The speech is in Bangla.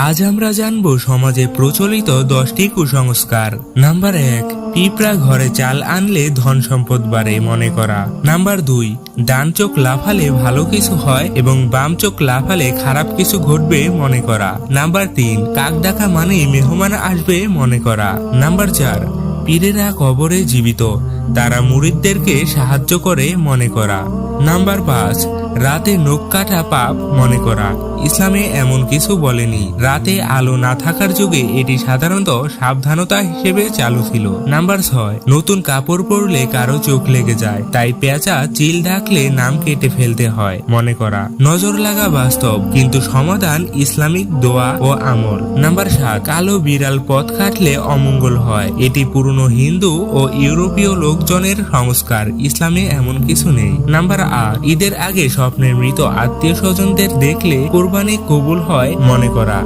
আজ আমরা জানব সমাজে প্রচলিত দশটি কুসংস্কার। নাম্বার এক, পিঁপড়া ঘরে চাল আনলে ধন সম্পদ বাড়ে মনে করা। নাম্বার দুই, ডান চোখ লাফালে ভালো কিছু হয় এবং বাম চোখ লাফালে খারাপ কিছু ঘটবে মনে করা। নাম্বার তিন, কাক ডাকা মানেই মেহমান আসবে মনে করা। নাম্বার চার, পীরেরা কবরে জীবিত, তারা মুরিদদেরকে সাহায্য করে মনে করা। নাম্বার পাঁচ রাতে নখ কাটা পাপ মনে করা। ইসলামে এমন কিছু বলেনি। রাতে আলো না থাকার যুগে এটি সাধারণত সাবধানতা হিসেবে চালু ছিল। নাম্বার ছয়, নতুন কাপড় পরলে কারও চোখ লেগে যায়, তাই পেঁচা, চিল ঢাকলে নাম কেটে ফেলতে হয়, মনে করা। নজর লাগা বাস্তব, কিন্তু সমাধান ইসলামিক দোয়া ও আমল। নাম্বার সাত, কালো বিড়াল পথ কাটলে অমঙ্গল হয়। এটি পুরনো হিন্দু ও ইউরোপীয় লোকজনের সংস্কার। ইসলামে এমন কিছু নেই। নাম্বার আট, ঈদের আগে স্বপ্নের মৃত আত্মীয় স্বজনদের দেখলে কোরবানি কবুল হয় মনে করা।